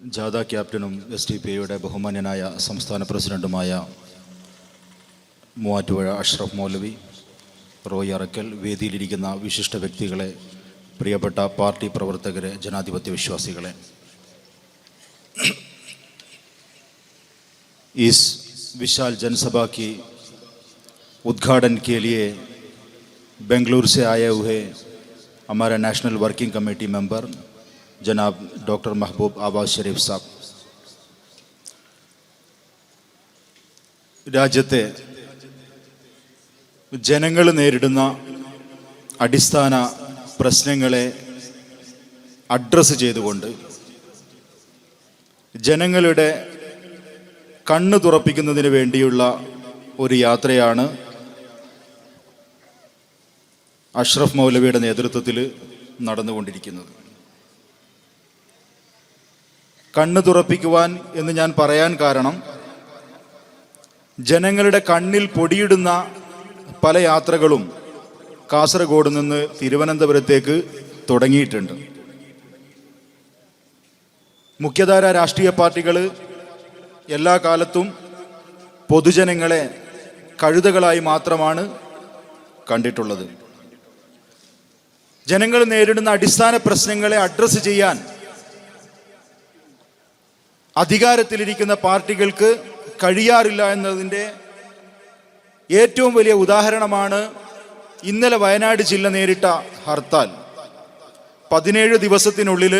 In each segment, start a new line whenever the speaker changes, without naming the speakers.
ജാഥ ക്യാപ്റ്റനും S T P ഐയുടെ ബഹുമാന്യനായ സംസ്ഥാന പ്രസിഡന്റുമായ മൂവാറ്റുപുഴ അഷ്റഫ് മൗലവി റോയ് അറക്കൽ വേദിയിലിരിക്കുന്ന വിശിഷ്ട വ്യക്തികളെ പ്രിയപ്പെട്ട പാർട്ടി പ്രവർത്തകരെ ജനാധിപത്യ വിശ്വാസികളെ इस विशाल जनसभा की उद्घाटन के लिए बेंगलुरु से आए हुए हमारे national working committee member ജനാബ് doctor Mehboob Awaz Sharif സാബ്. രാജ്യത്തെ ജനങ്ങൾ നേരിടുന്ന അടിസ്ഥാന പ്രശ്നങ്ങളെ അഡ്രസ്സ് ചെയ്തുകൊണ്ട് ജനങ്ങളുടെ കണ്ണ് തുറപ്പിക്കുന്നതിന് വേണ്ടിയുള്ള ഒരു യാത്രയാണ് അഷ്റഫ് മൗലവിയുടെ നേതൃത്വത്തിൽ നടന്നുകൊണ്ടിരിക്കുന്നത്. കണ്ണ് തുറപ്പിക്കുവാൻ എന്ന് ഞാൻ പറയാൻ കാരണം ജനങ്ങളുടെ കണ്ണിൽ പൊടിയിടുന്ന പല യാത്രകളും കാസർഗോഡ് നിന്ന് തിരുവനന്തപുരത്തേക്ക് തുടങ്ങിയിട്ടുണ്ട്. മുഖ്യധാര രാഷ്ട്രീയ പാർട്ടികൾ എല്ലാ കാലത്തും പൊതുജനങ്ങളെ കഴുതകളായി മാത്രമാണ് കണ്ടിട്ടുള്ളത്. ജനങ്ങൾ നേരിടുന്ന അടിസ്ഥാന പ്രശ്നങ്ങളെ അഡ്രസ്സ് ചെയ്യാൻ അധികാരത്തിലിരിക്കുന്ന പാർട്ടികൾക്ക് കഴിയാറില്ല എന്നതിന്റെ ഏറ്റവും വലിയ ഉദാഹരണമാണ് ഇന്നലെ വയനാട് ജില്ല നേരിട്ട ഹർത്താൽ. പതിനേഴ് ദിവസത്തിനുള്ളിൽ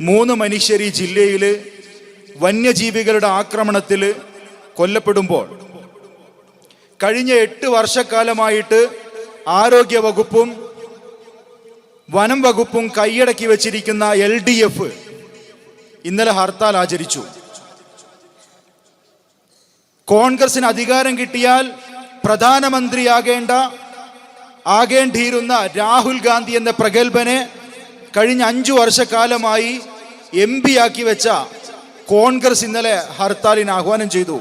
മൂന്ന് മനുഷ്യർ ഈ ജില്ലയിൽ വന്യജീവികളുടെ ആക്രമണത്തിൽ കൊല്ലപ്പെടുമ്പോൾ കഴിഞ്ഞ എട്ട് വർഷക്കാലമായിട്ട് ആരോഗ്യ വകുപ്പും വനം വകുപ്പും കൈയടക്കി വച്ചിരിക്കുന്ന എൽ ഡി എഫ് ഇന്നലെ ഹർത്താൽ ആചരിച്ചു. കോൺഗ്രസിന് അധികാരം കിട്ടിയാൽ പ്രധാനമന്ത്രിയാകേണ്ട ആകേണ്ടിയിരുന്ന രാഹുൽ ഗാന്ധി എന്ന പ്രഗത്ഭനെ കഴിഞ്ഞ അഞ്ചു വർഷക്കാലമായി എം പി ആക്കി വെച്ച കോൺഗ്രസ് ഇന്നലെ ഹർത്താലിന് ആഹ്വാനം ചെയ്തു.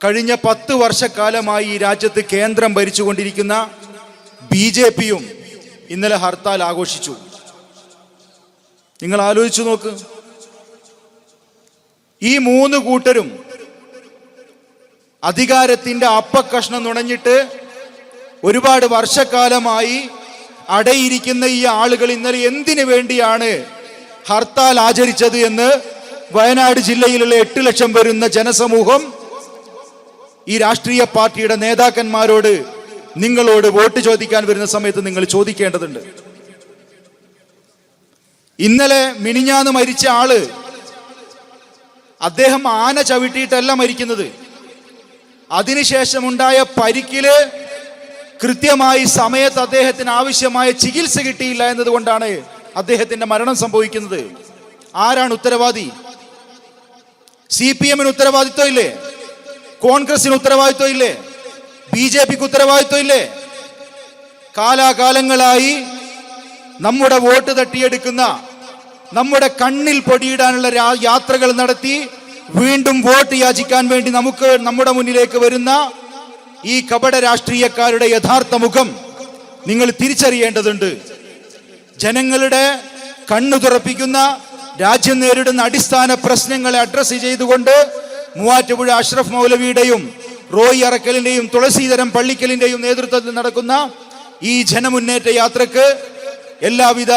കഴിഞ്ഞ പത്ത് വർഷക്കാലമായി ഈ രാജ്യത്ത് കേന്ദ്രം ഭരിച്ചുകൊണ്ടിരിക്കുന്ന ബി ജെ പിയും ഇന്നലെ ഹർത്താൽ ആഘോഷിച്ചു. നിങ്ങൾ ആലോചിച്ചു നോക്ക്. ഈ മൂന്ന് കൂട്ടരും അധികാരത്തിന്റെ അപ്പക്കഷ്ണം നുണഞ്ഞിട്ട് ഒരുപാട് വർഷക്കാലമായി അടയിരിക്കുന്ന ഈ ആളുകൾ ഇന്നലെ എന്തിനു വേണ്ടിയാണ് ഹർത്താൽ ആചരിച്ചത് എന്ന് വയനാട് ജില്ലയിലുള്ള എട്ട് ലക്ഷം വരുന്ന ജനസമൂഹം ഈ രാഷ്ട്രീയ പാർട്ടിയുടെ നേതാക്കന്മാരോട് നിങ്ങളോട് വോട്ട് ചോദിക്കാൻ വരുന്ന സമയത്ത് നിങ്ങൾ ചോദിക്കേണ്ടതുണ്ട്. ഇന്നലെ മിനിഞ്ഞാന്ന് മരിച്ച ആൾ അദ്ദേഹം ആന ചവിട്ടിയിട്ടല്ല മരിക്കുന്നത്. അതിനുശേഷമുണ്ടായ പരിക്കിൽ കൃത്യമായി സമയത്ത് അദ്ദേഹത്തിന് ആവശ്യമായ ചികിത്സ കിട്ടിയില്ല എന്നതുകൊണ്ടാണ് അദ്ദേഹത്തിന്റെ മരണം സംഭവിക്കുന്നത്. ആരാണ് ഉത്തരവാദി? സി പി എമ്മിന് ഉത്തരവാദിത്വം ഇല്ലേ? കോൺഗ്രസിന് ഉത്തരവാദിത്വം ഇല്ലേ? ബി ജെ പിക്ക് ഉത്തരവാദിത്വം ഇല്ലേ? കാലാകാലങ്ങളായി നമ്മുടെ വോട്ട് തട്ടിയെടുക്കുന്ന നമ്മുടെ കണ്ണിൽ പൊടിയിടാനുള്ള യാത്രകൾ നടത്തി വീണ്ടും വോട്ട് യാചിക്കാൻ വേണ്ടി നമുക്ക് നമ്മുടെ മുന്നിലേക്ക് വരുന്ന ഈ കപട രാഷ്ട്രീയക്കാരുടെ യഥാർത്ഥ മുഖം നിങ്ങൾ തിരിച്ചറിയേണ്ടതുണ്ട്. ജനങ്ങളുടെ കണ്ണു തുറപ്പിക്കുന്ന രാജ്യം നേരിടുന്ന അടിസ്ഥാന പ്രശ്നങ്ങളെ അഡ്രസ്സ് ചെയ്തുകൊണ്ട് മൂവാറ്റുപുഴ അഷ്റഫ് മൗലവിയുടെയും റോയ് അറക്കലിന്റെയും തുളസീധരം പള്ളിക്കലിന്റെയും നേതൃത്വത്തിൽ നടക്കുന്ന ഈ ജനമുന്നേറ്റ യാത്രയ്ക്ക് എല്ലാവിധ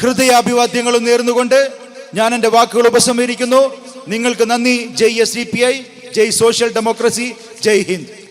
ഹൃദയാഭിവാദ്യങ്ങളും നേർന്നുകൊണ്ട് ഞാൻ എന്റെ വാക്കുകൾ ഉപസംഹരിക്കുന്നു. നിങ്ങൾക്ക് നന്ദി. ജയ് എസ് സി പി ഐ ജയ് സോഷ്യൽ ഡെമോക്രസി ജയ് ഹിന്ദ്.